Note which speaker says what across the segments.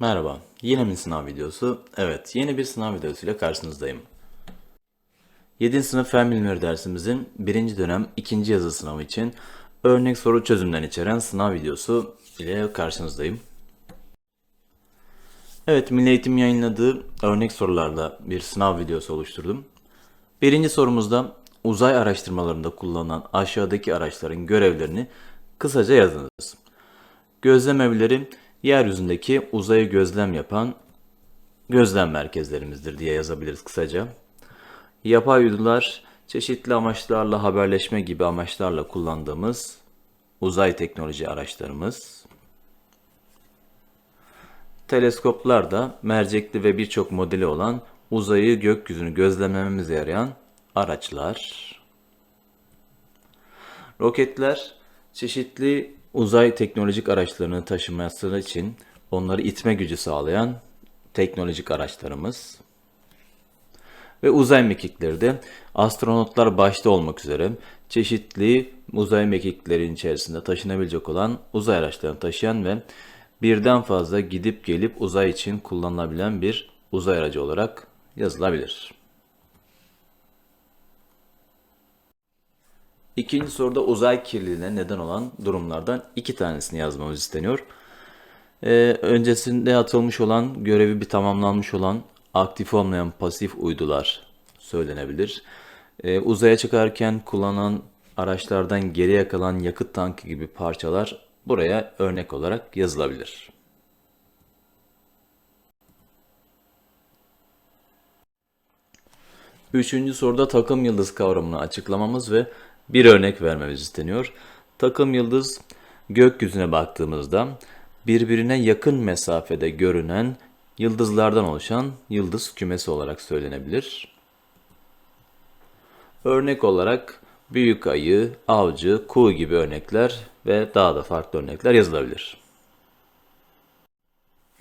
Speaker 1: Merhaba, yine mi sınav videosu? Evet, yeni bir sınav videosuyla karşınızdayım. 7. sınıf fen bilimleri dersimizin 1. dönem 2. yazı sınavı için örnek soru çözümden içeren sınav videosu ile karşınızdayım. Evet, Milli Eğitim yayınladığı örnek sorularla bir sınav videosu oluşturdum. Birinci sorumuzda uzay araştırmalarında kullanılan aşağıdaki araçların görevlerini kısaca yazınız. Gözlem evleri yeryüzündeki uzayı gözlem yapan gözlem merkezlerimizdir diye yazabiliriz kısaca. Yapay uydular çeşitli amaçlarla haberleşme gibi amaçlarla kullandığımız uzay teknoloji araçlarımız. Teleskoplar da mercekli ve birçok modeli olan uzayı gökyüzünü gözlemlememize yarayan araçlar. Roketler çeşitli uzay teknolojik araçlarını taşıması için onları itme gücü sağlayan teknolojik araçlarımız. Ve uzay mekikleri de astronotlar başta olmak üzere çeşitli uzay mekiklerin içerisinde taşınabilecek olan uzay araçlarını taşıyan ve birden fazla gidip gelip uzay için kullanılabilen bir uzay aracı olarak yazılabilir. İkinci soruda uzay kirliliğine neden olan durumlardan iki tanesini yazmamız isteniyor. Ee, öncesinde atılmış olan, görevi bir tamamlanmış olan, aktif olmayan pasif uydular söylenebilir. Ee, uzaya çıkarken kullanılan araçlardan geriye kalan yakıt tankı gibi parçalar buraya örnek olarak yazılabilir. Üçüncü soruda takım yıldız kavramını açıklamamız ve bir örnek vermemiz isteniyor. Takım yıldız gökyüzüne baktığımızda birbirine yakın mesafede görünen yıldızlardan oluşan yıldız kümesi olarak söylenebilir. Örnek olarak büyük ayı, avcı, kuğu gibi örnekler ve daha da farklı örnekler yazılabilir.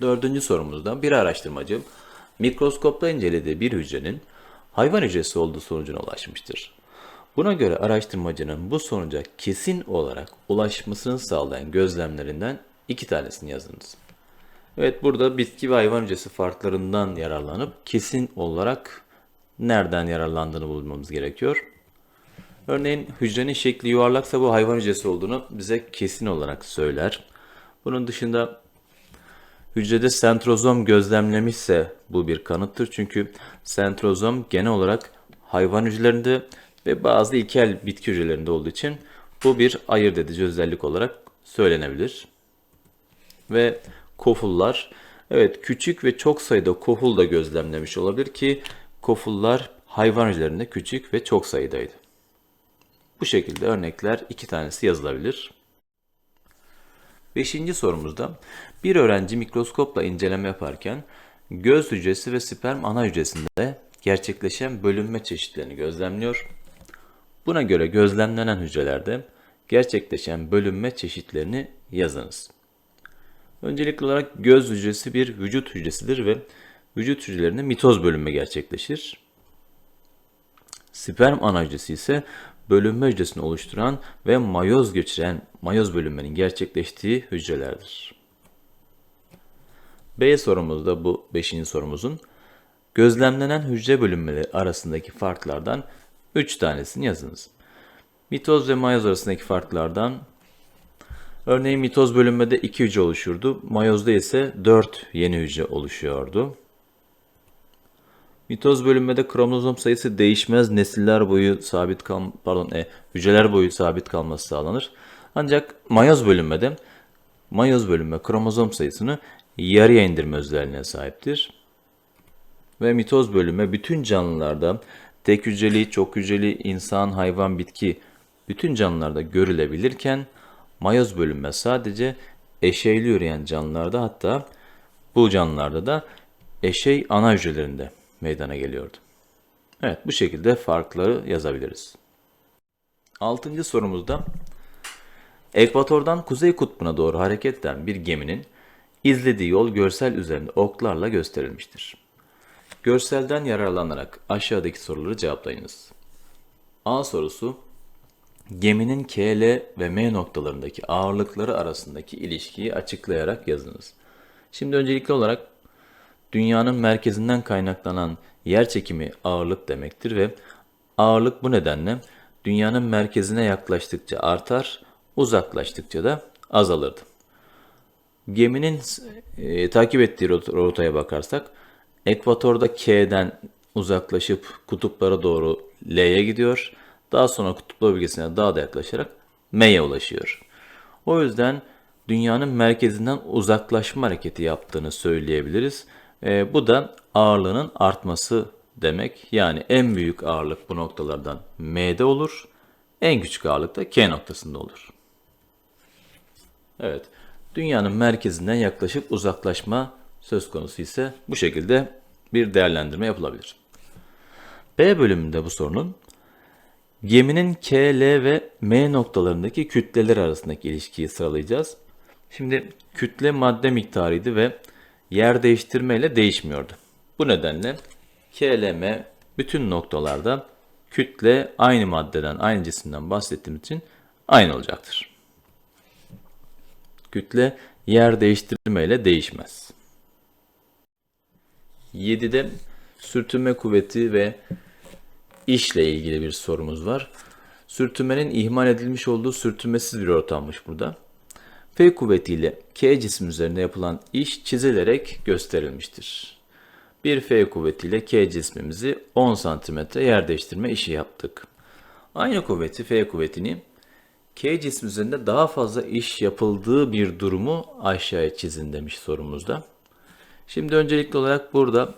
Speaker 1: Dördüncü sorumuzda bir araştırmacı mikroskopla incelediği bir hücrenin hayvan hücresi olduğu sonucuna ulaşmıştır. Buna göre araştırmacının bu sonuca kesin olarak ulaşmasını sağlayan gözlemlerinden iki tanesini yazınız. Evet burada bitki ve hayvan hücresi farklarından yararlanıp kesin olarak nereden yararlandığını bulmamız gerekiyor. Örneğin hücrenin şekli yuvarlaksa bu hayvan hücresi olduğunu bize kesin olarak söyler. Bunun dışında hücrede sentrozom gözlemlemişse bu bir kanıttır. Çünkü sentrozom genel olarak hayvan hücrelerinde ve bazı ilkel bitki hücrelerinde olduğu için bu bir ayırt edici özellik olarak söylenebilir. Ve kofullar, evet küçük ve çok sayıda koful da gözlemlemiş olabilir ki kofullar hayvan hücrelerinde küçük ve çok sayıdaydı. Bu şekilde örnekler iki tanesi yazılabilir. Beşinci sorumuzda bir öğrenci mikroskopla inceleme yaparken göz hücresi ve sperm ana hücresinde gerçekleşen bölünme çeşitlerini gözlemliyor. Buna göre gözlemlenen hücrelerde gerçekleşen bölünme çeşitlerini yazınız. Öncelikli olarak göz hücresi bir vücut hücresidir ve vücut hücrelerinde mitoz bölünme gerçekleşir. Sperm ana hücresi ise bölünme hücresini oluşturan ve mayoz geçiren mayoz bölünmenin gerçekleştiği hücrelerdir. B sorumuzda bu 5. sorumuzun gözlemlenen hücre bölünmeleri arasındaki farklardan 3 tanesini yazınız. Mitoz ve mayoz arasındaki farklardan örneğin mitoz bölünmede 2 hücre oluşurdu. Mayozda ise 4 yeni hücre oluşuyordu. Mitoz bölünmede kromozom sayısı değişmez, nesiller boyu sabit kal pardon, e, hücreler boyu sabit kalması sağlanır. Ancak mayoz bölünmede mayoz bölünme kromozom sayısını yarıya indirme özelliğine sahiptir. Ve mitoz bölünme bütün canlılarda tek hücreli, çok hücreli, insan, hayvan, bitki bütün canlılarda görülebilirken mayoz bölünme sadece eşeyli üreyen canlılarda hatta bu canlılarda da eşey ana hücrelerinde meydana geliyordu. Evet bu şekilde farkları yazabiliriz. Altıncı sorumuzda ekvatordan kuzey kutbuna doğru hareket eden bir geminin izlediği yol görsel üzerinde oklarla gösterilmiştir. Görselden yararlanarak aşağıdaki soruları cevaplayınız. A sorusu Geminin K, L ve M noktalarındaki ağırlıkları arasındaki ilişkiyi açıklayarak yazınız. Şimdi öncelikli olarak dünyanın merkezinden kaynaklanan yer çekimi ağırlık demektir ve ağırlık bu nedenle dünyanın merkezine yaklaştıkça artar, uzaklaştıkça da azalırdı. Geminin e, takip ettiği rot- rotaya bakarsak ekvatorda K'den uzaklaşıp kutuplara doğru L'ye gidiyor. Daha sonra kutuplar bölgesine daha da yaklaşarak M'ye ulaşıyor. O yüzden dünyanın merkezinden uzaklaşma hareketi yaptığını söyleyebiliriz. E, bu da ağırlığının artması demek. Yani en büyük ağırlık bu noktalardan M'de olur. En küçük ağırlık da K noktasında olur. Evet. Dünyanın merkezinden yaklaşıp uzaklaşma söz konusu ise bu şekilde bir değerlendirme yapılabilir. B bölümünde bu sorunun geminin K, L ve M noktalarındaki kütleler arasındaki ilişkiyi sıralayacağız. Şimdi kütle madde miktarıydı ve yer değiştirme ile değişmiyordu. Bu nedenle K, L, M bütün noktalarda kütle aynı maddeden, aynı cisimden bahsettiğimiz için aynı olacaktır. Kütle yer değiştirmeyle değişmez. 7'de sürtünme kuvveti ve işle ilgili bir sorumuz var. Sürtünmenin ihmal edilmiş olduğu sürtünmesiz bir ortammış burada. F kuvvetiyle K cisim üzerinde yapılan iş çizilerek gösterilmiştir. Bir F kuvvetiyle K cismimizi 10 cm yer değiştirme işi yaptık. Aynı kuvveti F kuvvetini K cismi üzerinde daha fazla iş yapıldığı bir durumu aşağıya çizin demiş sorumuzda. Şimdi öncelikli olarak burada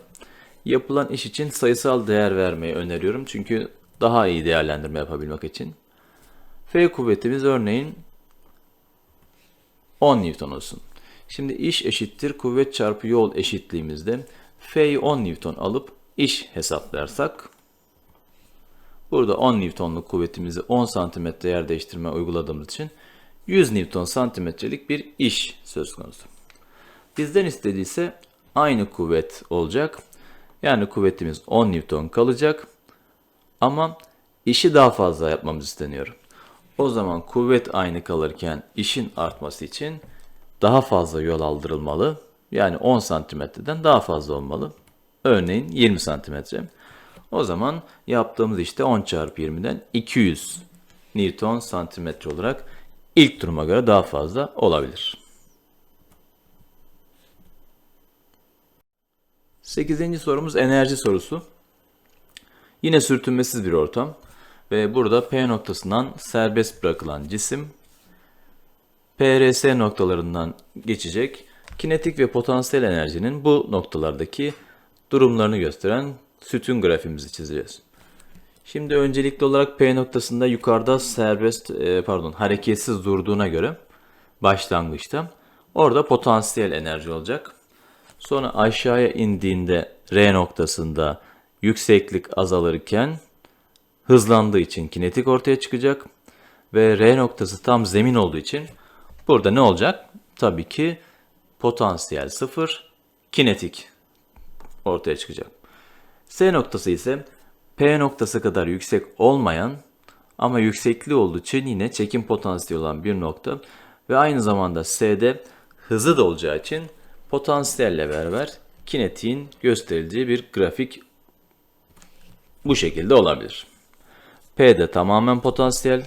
Speaker 1: yapılan iş için sayısal değer vermeyi öneriyorum. Çünkü daha iyi değerlendirme yapabilmek için. F kuvvetimiz örneğin 10 Newton olsun. Şimdi iş eşittir kuvvet çarpı yol eşitliğimizde F'yi 10 Newton alıp iş hesaplarsak Burada 10 Newton'luk kuvvetimizi 10 santimetre yer değiştirme uyguladığımız için 100 Newton santimetrelik bir iş söz konusu. Bizden istediyse aynı kuvvet olacak. Yani kuvvetimiz 10 Newton kalacak. Ama işi daha fazla yapmamız isteniyor. O zaman kuvvet aynı kalırken işin artması için daha fazla yol aldırılmalı. Yani 10 santimetreden daha fazla olmalı. Örneğin 20 santimetre. O zaman yaptığımız işte 10 çarpı 20'den 200 Newton santimetre olarak ilk duruma göre daha fazla olabilir. 8. sorumuz enerji sorusu. Yine sürtünmesiz bir ortam ve burada P noktasından serbest bırakılan cisim PRS noktalarından geçecek. Kinetik ve potansiyel enerjinin bu noktalardaki durumlarını gösteren sütun grafimizi çizeceğiz. Şimdi öncelikli olarak P noktasında yukarıda serbest e, pardon hareketsiz durduğuna göre başlangıçta orada potansiyel enerji olacak. Sonra aşağıya indiğinde R noktasında yükseklik azalırken hızlandığı için kinetik ortaya çıkacak ve R noktası tam zemin olduğu için burada ne olacak? Tabii ki potansiyel sıfır, kinetik ortaya çıkacak. S noktası ise P noktası kadar yüksek olmayan ama yüksekliği olduğu için yine çekim potansiyeli olan bir nokta ve aynı zamanda S'de hızı da olacağı için potansiyelle beraber kinetiğin gösterildiği bir grafik bu şekilde olabilir. P'de tamamen potansiyel,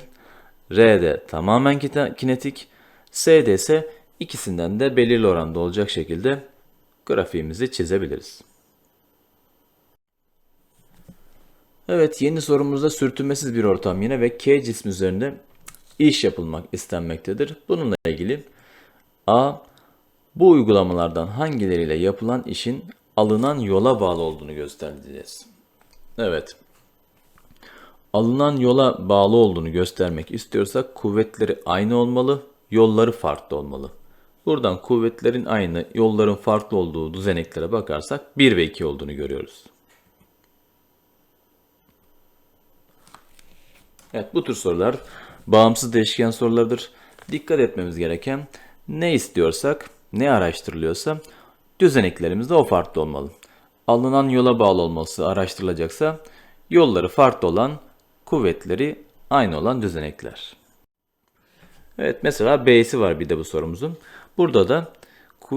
Speaker 1: R'de tamamen kinetik, S'de ise ikisinden de belirli oranda olacak şekilde grafiğimizi çizebiliriz. Evet yeni sorumuzda sürtünmesiz bir ortam yine ve K cismi üzerinde iş yapılmak istenmektedir. Bununla ilgili A. Bu uygulamalardan hangileriyle yapılan işin alınan yola bağlı olduğunu göstereceğiz. Evet. Alınan yola bağlı olduğunu göstermek istiyorsak kuvvetleri aynı olmalı, yolları farklı olmalı. Buradan kuvvetlerin aynı, yolların farklı olduğu düzeneklere bakarsak 1 ve 2 olduğunu görüyoruz. Evet bu tür sorular bağımsız değişken sorulardır. Dikkat etmemiz gereken ne istiyorsak, ne araştırılıyorsa düzeneklerimizde o farklı olmalı. Alınan yola bağlı olması araştırılacaksa yolları farklı olan, kuvvetleri aynı olan düzenekler. Evet mesela B'si var bir de bu sorumuzun. Burada da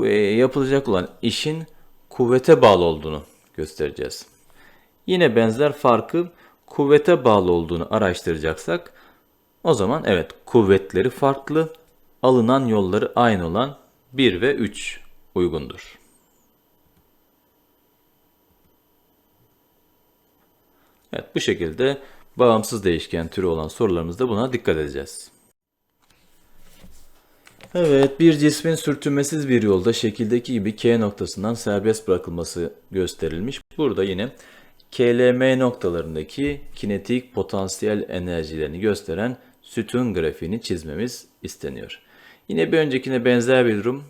Speaker 1: e, yapılacak olan işin kuvvete bağlı olduğunu göstereceğiz. Yine benzer farkı kuvvete bağlı olduğunu araştıracaksak o zaman evet kuvvetleri farklı, alınan yolları aynı olan 1 ve 3 uygundur. Evet bu şekilde bağımsız değişken türü olan sorularımızda buna dikkat edeceğiz. Evet, bir cismin sürtünmesiz bir yolda şekildeki gibi K noktasından serbest bırakılması gösterilmiş. Burada yine KLM noktalarındaki kinetik potansiyel enerjilerini gösteren sütun grafiğini çizmemiz isteniyor. Yine bir öncekine benzer bir durum.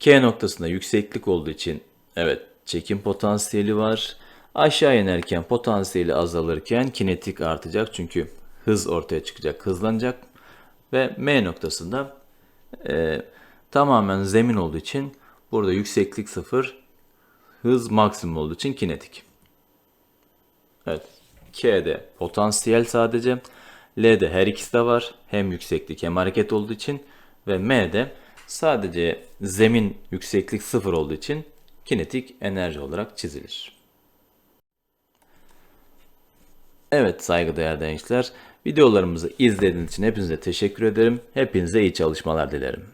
Speaker 1: K noktasında yükseklik olduğu için evet çekim potansiyeli var. Aşağı inerken potansiyeli azalırken kinetik artacak çünkü hız ortaya çıkacak, hızlanacak. Ve M noktasında e, tamamen zemin olduğu için burada yükseklik sıfır, hız maksimum olduğu için kinetik. Evet. K'de potansiyel sadece. L'de her ikisi de var. Hem yükseklik hem hareket olduğu için. Ve M'de sadece zemin yükseklik sıfır olduğu için kinetik enerji olarak çizilir. Evet saygıdeğer gençler, videolarımızı izlediğiniz için hepinize teşekkür ederim. Hepinize iyi çalışmalar dilerim.